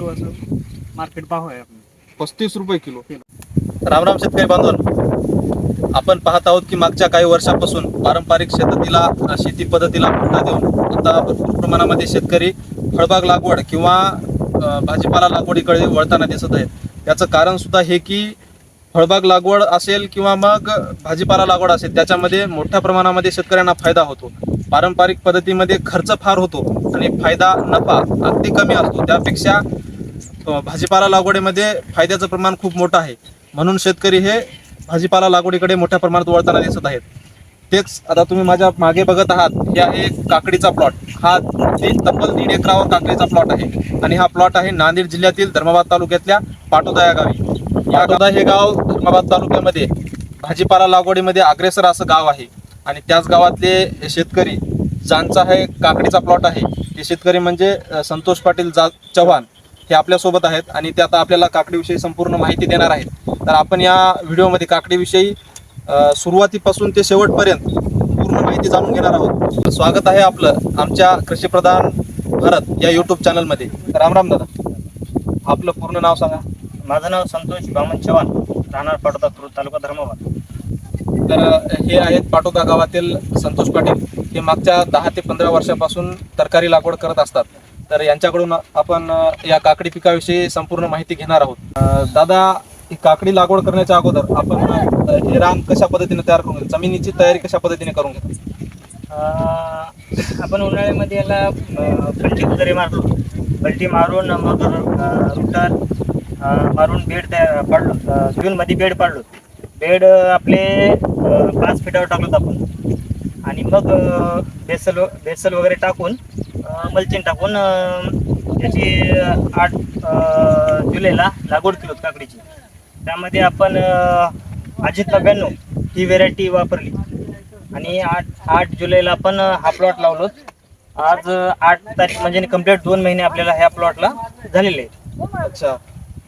Kilo असं market भाव आहे. पस्तीस रुपये किलो. रामराम शेतकरी बांधवन. आपण पाहत आहोत की मागच्या काही वर्षापासून पारंपरिक शेतातीला अ, शेती पद्धतीला पुन्हा देऊन आता भरपूर प्रमाणामध्ये शेतकरी फळबाग लागवड किंवा भाजीपाला लागवडीकडे वळताना दिसत आहेत. याचं कारण सुद्धा हे की फळबाग लागवड असेल किंवा मग भाजीपाला लागवड असेल त्याच्यामध्ये मोठ्या प्रमाणामध्ये शेतकऱ्यांना फायदा होतो. पारंपरिक पद्धतीमध्ये खर्च फार होतो आणि फायदा नफा अगदी कमी असतो. त्यापेक्षा भाजीपाला लागवडीमध्ये फायद्याचं प्रमाण खूप मोठं आहे. म्हणून शेतकरी हे भाजीपाला लागवडीकडे मोठ्या प्रमाणात वळताना दिसत आहेत. तेच आता तुम्ही माझ्या मागे बघत आहात. हे आहे काकडीचा प्लॉट. हा ती तब्बल दीड एकरावर काकडीचा प्लॉट आहे. आणि हा प्लॉट आहे नांदेड जिल्ह्यातील धर्माबाद तालुक्यातल्या पाटोदा या गावी. पाटोदा हे गाव धर्माबाद तालुक्यामध्ये भाजीपाला लागवडीमध्ये अग्रेसर असं गाव आहे. आणि त्याच गावातले शेतकरी ज्यांचा हे काकडीचा प्लॉट आहे ते शेतकरी म्हणजे संतोष पाटील जा चव्हाण. हे आपल्यासोबत आहेत आणि ते आता आपल्याला काकडीविषयी संपूर्ण माहिती देणार आहेत. तर आपण या व्हिडिओमध्ये काकडीविषयी सुरुवातीपासून ते शेवटपर्यंत पूर्ण माहिती जाणून घेणार आहोत. स्वागत आहे आपलं आमच्या कृषीप्रधान भारत या यूट्यूब चॅनलमध्ये. राम राम दादा आपलं पूर्ण नाव सांगा. माझं नाव संतोष बामन चव्हाण राहणार पडदा तालुका धर्माबाद. तर हे आहेत पाटोदा गावातील संतोष पाटील. हे मागच्या दहा ते पंधरा वर्षापासून तरकारी लागवड करत असतात. तर यांच्याकडून आपण या काकडी पिकाविषयी संपूर्ण माहिती घेणार आहोत. दादा ही काकडी लागवड करण्याच्या अगोदर आपण हे रान कशा पद्धतीने तयार करून घेतो जमिनीची तयारी कशा पद्धतीने करून घेतो आपण उन्हाळ्यामध्ये याला अं, वगैरे मारलो फलटी मारून मग रुटर मारून बेड तयार पाडलो. जूनमध्ये बेड पाडलो. बेड आपले पाच फिटावर टाकलोत आपण. आणि मग बेसल बेसल वगैरे टाकून मल्चिंग टाकून त्याची आठ जुलैला लागवड केलो काकडीची. त्यामध्ये आपण अजित नव्याण्णव ही व्हेरायटी वापरली. आणि आठ आठ जुलैला आपण हा प्लॉट लावलो आज आठ तारीख म्हणजे कंप्लीट दोन महिने आपल्याला ह्या प्लॉटला झालेले आहेत. अच्छा.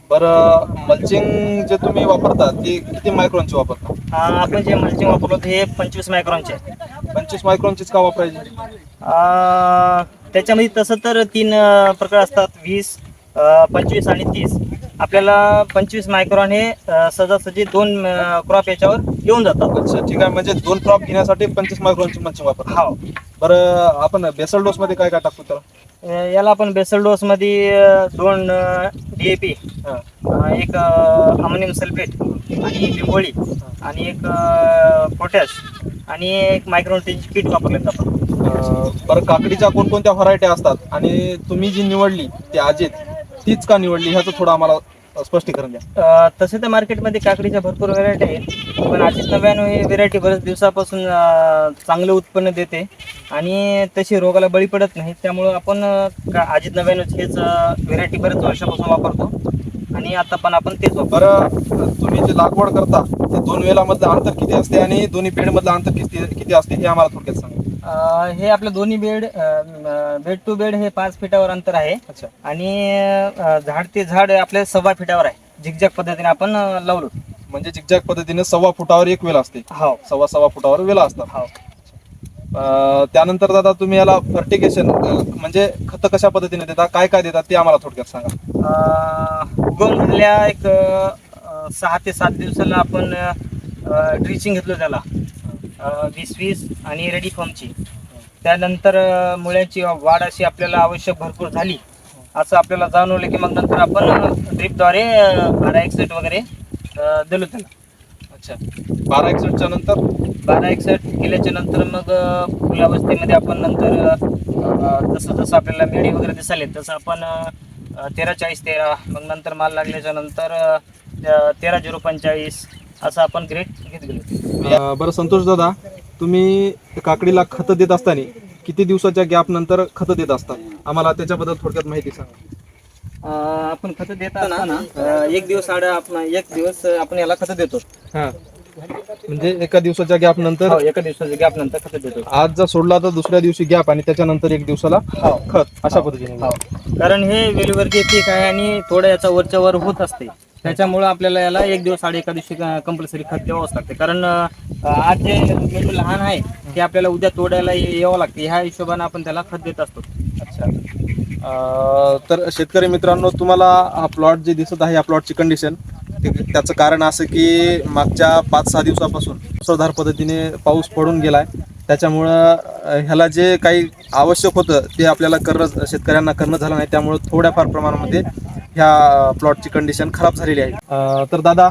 बरं मल्चिंग जे तुम्ही वापरता ती किती मायक्रोनची वापरता? आपण जे मल्चिंग वापरलो हे पंचवीस मायक्रॉनचे आहे पंचवीस मायक्रोनचीच का वापरायची? त्याच्यामध्ये तसं तर तीन अं, प्रकार असतात वीस अं, पंचवीस आणि तीस. आपल्याला पंचवीस मायक्रॉन हे अं, सहजासहजी दोन क्रॉप याच्यावर येऊन जातात. अच्छा ठीक आहे. म्हणजे दोन क्रॉप घेण्यासाठी पंचवीस मायक्रोनची मल्चिंग वापरता. हा. बरं आपण बेसल डोस मध्ये काय काय टाकतो अं, याला आपण बेसल डोसमध्ये अं, दोन डी ए पी हा. एक अमोनियम सल्फेट आणि लिंबोळी आणि एक पोटॅश आणि एक मायक्रोन्यूट्रियनची किट वापरलेत आपण. अं, बरं काकडीच्या कोणकोणत्या व्हरायटी असतात? आणि तुम्ही जी निवडली ती अजित तीच का निवडली? ह्याचं थोडं आम्हाला स्पष्टीकरण द्या. अं, तसे तर मार्केटमध्ये काकडीच्या भरपूर व्हेरायटी आहेत. पण अजित नव्यानं ही व्हेरायटी बरेच दिवसापासून अं, चांगलं उत्पन्न देते. आणि तशी रोगाला बळी पडत नाही. त्यामुळं आपण अं, का अजित नव्यानं हेच व्हेरायटी बरेच वर्षापासून वापरतो. आणि आता पण आपण तेच वापरतो. बरं तुम्ही जे लागवड करता ते दोन वेळामधलं अंतर किती असते आणि दोन्ही बेडमधलं अंतर किती किती असते हे आम्हाला थोडक्यात सांगा. अं, हे आपलं दोन्ही बेड बेड टू बेड हे पाच फिटावर अंतर आहे. अच्छा. आणि अं, झाड ते झाड आपल्या सव्वा फिटावर आहे. झिकझॅक पद्धतीने आपण अं, लावलो. म्हणजे जिगजॅग पद्धतीने सव्वा फुटावर एक वेल असते. हो. सव्वा सव्वा फुटावर वेला असतात. हो. अं, त्यानंतर दादा तुम्ही याला फर्टिगेशन म्हणजे खत कशा पद्धतीने देता काय काय देतात ते आम्हाला थोडक्यात सांगा. अं, उगवून झाल्या एक अं, सहा ते सात दिवसाला आपण ड्रिचिंग घेतलं त्याला. वीस वीस आणि रेडी फॉर्मची त्यानंतर मुळ्याची वाढ अशी आपल्याला आवश्यक भरपूर झाली. असं आपल्याला जाणवलं की मग नंतर आपण ड्रिपद्वारे बारा एकसठ वगैरे दिलो त्याला. अच्छा. बारा एकसष्टच्या नंतर? बारा एकसठ केल्याच्यानंतर मग फुलावस्थेमध्ये आपण नंतर जसं जसं आपल्याला मेडी वगैरे दिसाले तसं आपण तेरा चाळीस तेरा मग नंतर माल लागल्याच्या नंतर तेरा झिरो पंचेचाळीस असं आपण ग्रेड घेत गेलो अं, बरं संतोष दादा तुम्ही काकडीला खत देत असताना किती दिवसाच्या गॅप नंतर खत देत असतात आम्हाला त्याच्याबद्दल थोडक्यात माहिती सांगा. आपण खतं देत असताना अ, एक दिवस आड आपण एक दिवस आपण याला खतं देतो. हा. म्हणजे एका दिवसाच्या गॅप नंतर? हो एका दिवसाच्या गॅप नंतर खतं देतो. आज जर सोडला तर दुसऱ्या दिवशी गॅप आणि त्याच्यानंतर एक दिवसाला हो. खत अशा पद्धतीने. हो. कारण हे वेलीवर्गीय पीक आहे आणि थोडं याचा वरच्या वर होत असते. त्याच्यामुळं आपल्याला याला एक दिवस आड एका दिवशी कंपल्सरी खत द्यावंच लागते. कारण आज जे मेंदू लहान आहे ते आपल्याला उद्या तोडायला यावं लागते. ह्या हिशोबाने आपण त्याला खत देत असतो. अच्छा. तर शेतकरी मित्रांनो तुम्हाला हा प्लॉट जे दिसत आहे या प्लॉटची कंडिशन त्याचं कारण असं की मागच्या पाच सहा दिवसापासून मुसळधार पद्धतीने पाऊस पडून गेलाय. त्याच्यामुळं ह्याला जे काही आवश्यक होतं ते आपल्याला करणं शेतकऱ्यांना करणं झालं नाही. त्यामुळं थोड्याफार प्रमाणामध्ये ह्या प्लॉटची कंडिशन खराब झालेली आहे. तर दादा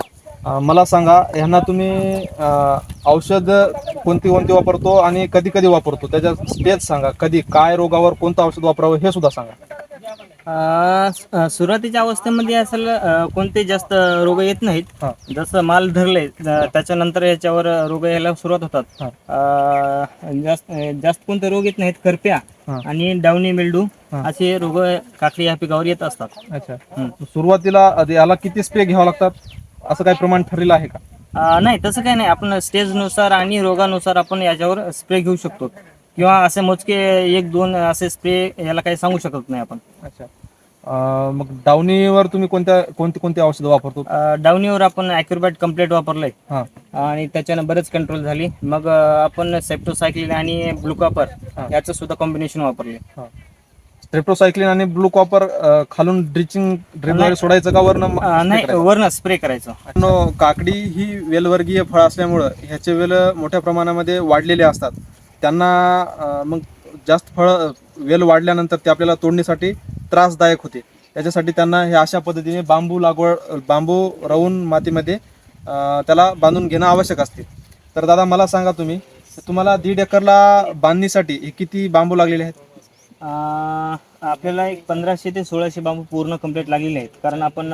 मला सांगा ह्यांना तुम्ही औषध कोणती कोणती वापरतो आणि कधी कधी वापरतो? त्याच्या स्टेज सांगा कधी काय रोगावर कोणतं औषध वापरावं हे सुद्धा सांगा. अं, स- अं, सुरुवातीच्या अवस्थेमध्ये असेल कोणते जास्त रोग येत नाहीत हा. जसं माल धरले त्याच्यानंतर याच्यावर रोग यायला सुरुवात होतात हा. अं, जास्त जास्त कोणते रोग येत नाहीत करप्या हा. आणि डावणी मेल्डू हा. असे रोग काकडी या पिकावर येत असतात अच्छा. सुरुवातीला आधी याला किती स्प्रे घ्यावं लागतात असं काही प्रमाण ठरलेलं आहे का अं, नाही तसं काही नाही आपण स्टेजनुसार आणि रोगानुसार आपण याच्यावर स्प्रे घेऊ शकतो किंवा असे मोजके एक दोन असे स्प्रे याला काही सांगू शकत नाही आपण. अच्छा. अं, मग डावणीवर तुम्ही कोणत्या कोणती कोणती औषधं वापरतो? अं, डावणीवर आपण ॲक्युरबॅट कंप्लीट वापरलंय. हा. आणि त्याच्यानं बरेच कंट्रोल झाली. मग अं, आपण सेप्टोसायक्लिन आणि ब्लुकॉपर हा. याचं सुद्धा कॉम्बिनेशन वापरले स्ट्रेप्टोसायक्लिन आणि ब्लू कॉपर खालून ड्रिचिंग ड्रिपद्वारे सोडायचं का वरनं अं, नाही वरण स्प्रे करायचं. मित्रांनो, काकडी ही वेलवर्गीय फळ असल्यामुळं ह्याचे वेल मोठ्या प्रमाणामध्ये वाढलेले असतात. त्यांना मग जास्त फळं वेल वाढल्यानंतर ते आपल्याला तोडणीसाठी त्रासदायक होते. त्याच्यासाठी त्यांना हे अशा पद्धतीने बांबू लागवड बांबू रवून मातीमध्ये त्याला बांधून घेणं आवश्यक असते. तर दादा मला सांगा तुम्ही तुम्हाला दीड एकरला बांधणीसाठी हे किती बांबू लागलेले आहेत? आपल्याला एक पंधराशे ते सोळाशे बांबू पूर्ण कंप्लीट लागलेले आहेत. कारण आपण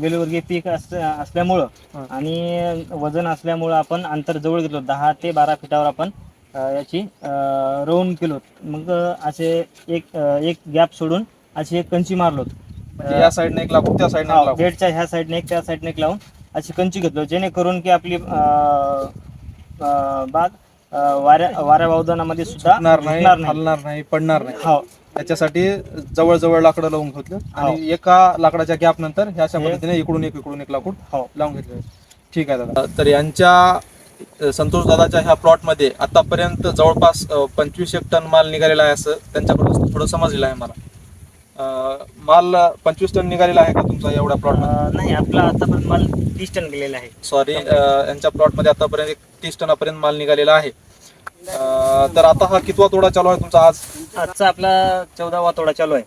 वेलवर्गीय पीक अस असल्यामुळं. आणि वजन असल्यामुळं आपण अंतर जवळ गेलो दहा ते बारा फिटावर आपण याची रोवून केलो. मग असे एक एक गॅप सोडून अशी एक कंची मारलो. म्हणजे या साईडने एक लागू त्या साईडने बेडच्या ह्या साईडने एक त्या साईडने एक लावून अशी कंची घेतलो. जेणेकरून की आपली बाग वाऱ्या वाऱ्या वावदानामध्ये सुद्धा नाही पडणार नाही. हो. त्याच्यासाठी जवळ जवळ लाकडं लावून घेतलं. आणि एका लाकडाच्या गॅप नंतर ह्या अशा हे- पद्धतीने इकडून एक इकडून एक लाकूड हो. लावून घेतलं ठीक आहे दादा. तर यांच्या संतोष दादाच्या ह्या प्लॉटमध्ये आतापर्यंत जवळपास पंचवीस एक टन माल निघालेला आहे असं त्यांच्याकडून थोडं समजलेलं आहे मला. माल पंचवीस टन निघालेला आहे का तुमचा एवढ्या प्लॉटमध्ये अं, नाही आपला आतापर्यंत माल तीस टन गेलेला आहे. सॉरी यांच्या प्लॉटमध्ये आतापर्यंत एक तीस टनापर्यंत माल निघालेला आहे. अ, तर आता हा कितवा तोडा चालू आहे तुमचा आज? आजचा आपला चौदावा तोडा चालू आहे.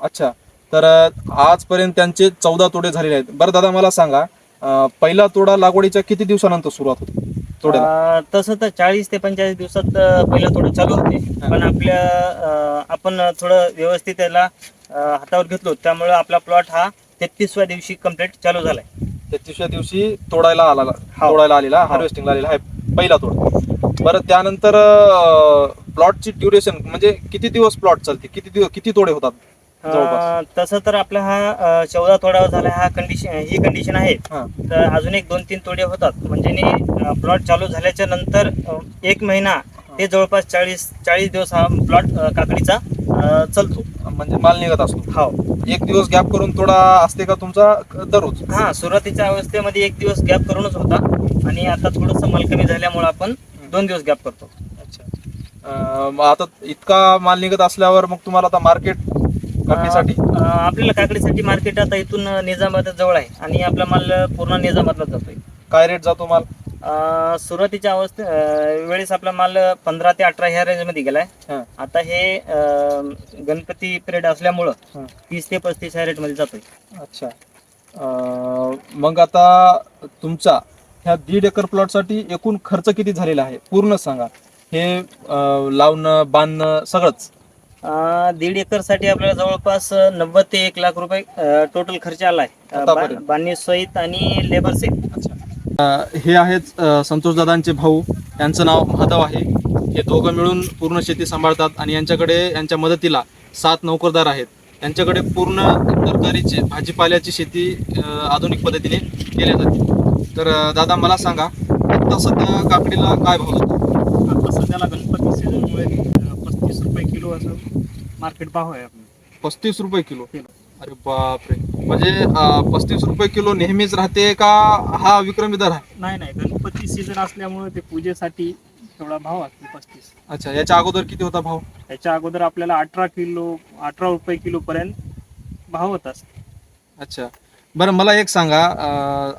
अच्छा. तर अ, आजपर्यंत त्यांचे चौदा तोडे झालेले आहेत. बरं दादा मला सांगा अ, पहिला तोडा लागवडीच्या किती दिवसानंतर सुरुवात होते तोड्याला? अं, तसं तर चाळीस ते पंचेचाळीस दिवसात अं, पहिला तोडा चालू होते. पण आपल्या अं, आपण थोडं व्यवस्थित त्याला अं, हातावर घेतलो त्यामुळे आपला प्लॉट हा तेहतीसव्या दिवशी कंप्लीट चालू झालाय. तेहतीसव्या दिवशी तोडायला आला हो. तोडायला आलेला हार्वेस्टिंगला आलेला. आहे पहिला तोडा. बरं त्यानंतर प्लॉटची ड्युरेशन म्हणजे किती दिवस प्लॉट चालते? किती दिवस किती तोडे होतात जवळपास? तसं तर आपला हा चौदा तोडा झाला हा कंडिशन ही कंडिशन आहे. हा. तर अजून एक दोन तीन तोडे होतात. म्हणजे प्लॉट चालू झाल्याच्यानंतर अं, एक महिना ते जवळपास चाळीस चाळीस दिवस हा प्लॉट काकडीचा चालतो. म्हणजे माल निघत असतो. हो. एक दिवस गॅप करून तोडा असते का तुमचा? दररोज. हा सुरुवातीच्या अवस्थेमध्ये एक दिवस गॅप करूनच होता. आणि आता थोडस माल कमी झाल्यामुळे आपण दोन दिवस गॅप करतो. अच्छा. आता इतका माल निघत असल्यावर मग तुम्हाला आता मार्केट कापणीसाठी अं, आपल्याला काकडीसाठी मार्केट आता इथून निजामाबाद जवळ आहे. आणि आपला माल पूर्ण निजामाबादला जातोय. काय रेट जातो माल? सुरुवातीच्या अवस्थे वेळेस आपला माल पंधरा ते अठरा ह्या रेंजमध्ये गेलाय. हा. आता हे अं, गणपती पिरियड असल्यामुळं हा. तीस ते पस्तीस ह्या रेटमध्ये जातोय. अच्छा. अं, मग आता तुमचा ह्या दीड एकर प्लॉटसाठी एकूण खर्च किती झालेला आहे? पूर्ण सांगा. हे अं, लावणं बांधणं सगळंच. अं, दीड एकरसाठी आपल्याला जवळपास नव्वद ते एक लाख रुपये टोटल खर्च आलाय. आतापर्यंत. बांधणी सहित आणि लेबर सहित. अच्छा. हे आहेत संतोष दादांचे भाऊ. यांचं नाव महादेव आहे. हे दोघं मिळून पूर्ण शेती सांभाळतात आणि यांच्याकडे यांच्या मदतीला सात नोकरदार आहेत. त्यांच्याकडे पूर्ण तरकारीची भाजीपाल्याची शेती आधुनिक पद्धतीने केल्या जाते. तर दादा मला सांगा आता सध्या काकडीला काय भाव जातो आता सध्याला गणपती सीझनमुळे पस्तीस रुपये किलो असं मार्केट भाव आहे आपण पस्तीस रुपये किलो? किलो. अरे बापरे! म्हणजे पस्तीस रुपये किलो नेहमीच राहते का हा विक्रमी दर आहे? नाही नाही. गणपती सीझन असल्यामुळे ते पूजेसाठी एवढा भाव असतो पस्तीस. अच्छा. याच्या अगोदर किती होता भाव? याच्या अगोदर आपल्याला अठरा किलो अठरा रुपये किलो पर्यंत भाव होता. अच्छा. बरं मला एक सांगा अं,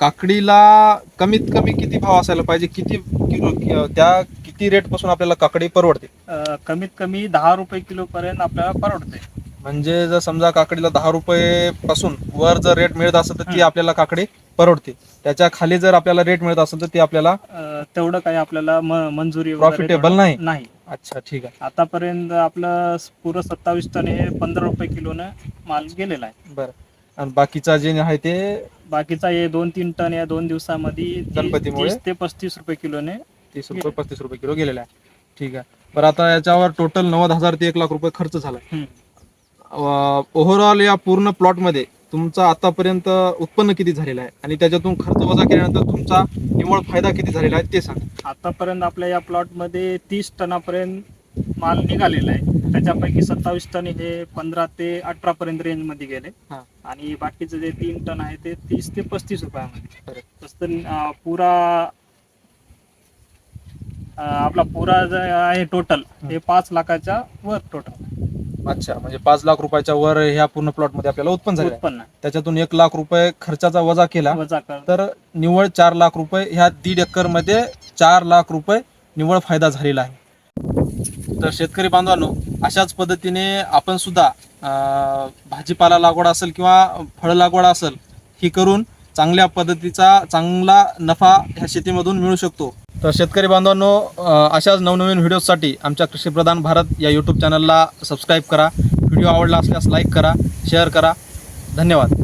काकडीला कमीत कमी किती भाव असायला पाहिजे? किती किलो त्या किती रेटपासून आपल्याला काकडी परवडते? अं, कमीत कमी दहा रुपये किलो पर्यंत आपल्याला परवडते. म्हणजे जर समजा काकडीला दहा रुपये पासून वर जर रेट मिळत असेल तर ती. आपल्याला काकडी परवडते. त्याच्याखाली जर आपल्याला रेट मिळत असेल तर ती आपल्याला तेवढं काही आपल्याला मंजुरी तेवढं नाही? नाही. अच्छा ठीक आहे. आतापर्यंत आपलं पुरं सत्तावीस टन हे पंधरा रुपये किलोनं माल गेलेला आहे. बरं. आणि बाकीचा जे आहे ते? बाकीचा हे दोन तीन टन या दोन दिवसामध्ये गणपतीमुळे? ते पस्तीस रुपये किलोने तीस रुपये पस्तीस रुपये किलो गेलेला आहे. ठीक आहे. बरं आता याच्यावर टोटल नव्वद हजार ते एक लाख रुपये खर्च झाला. ओव्हरऑल या पूर्ण प्लॉटमध्ये तुमचं आतापर्यंत उत्पन्न किती झालेलं आहे? आणि त्याच्यातून खर्च वजा केल्यानंतर तुमचा निव्वळ फायदा किती झालेला आहे ते सांगा. आतापर्यंत आपल्या या प्लॉटमध्ये तीस टनापर्यंत माल निघालेला आहे. त्याच्यापैकी सत्तावीस टन हे पंधरा ते अठरा पर्यंत रेंजमध्ये गेले. हा. आणि बाकीचे जे तीन टन आहे ते तीस ते पस्तीस रुपयामध्ये. तसं पुरा आपला पुरा जो आहे टोटल हे. पाच लाखाच्या वर टोटल अच्छा म्हणजे पाच लाख रुपयाच्या वर ह्या पूर्ण प्लॉटमध्ये आपल्याला उत्पन्न झालं उत्पन्न. त्याच्यातून एक लाख रुपये खर्चाचा वजा केला. वजा कर तर निव्वळ चार लाख रुपये ह्या दीड एकरमध्ये चार लाख रुपये निव्वळ फायदा झालेला आहे. तर शेतकरी बांधवांनो अशाच पद्धतीने आपण सुद्धा अं, भाजीपाला लागवड असेल किंवा फळ लागवड असेल ही करून चांगल्या पद्धतीचा चांगला नफा ह्या शेतीमधून मिळू शकतो. तर शेतकरी बांधवांनो अशाच नवनवीन व्हिडिओसाठी आमच्या कृषीप्रधान भारत या यूट्यूब चॅनलला सबस्क्राईब करा. व्हिडिओ आवडला असल्यास लाईक करा शेअर करा. धन्यवाद.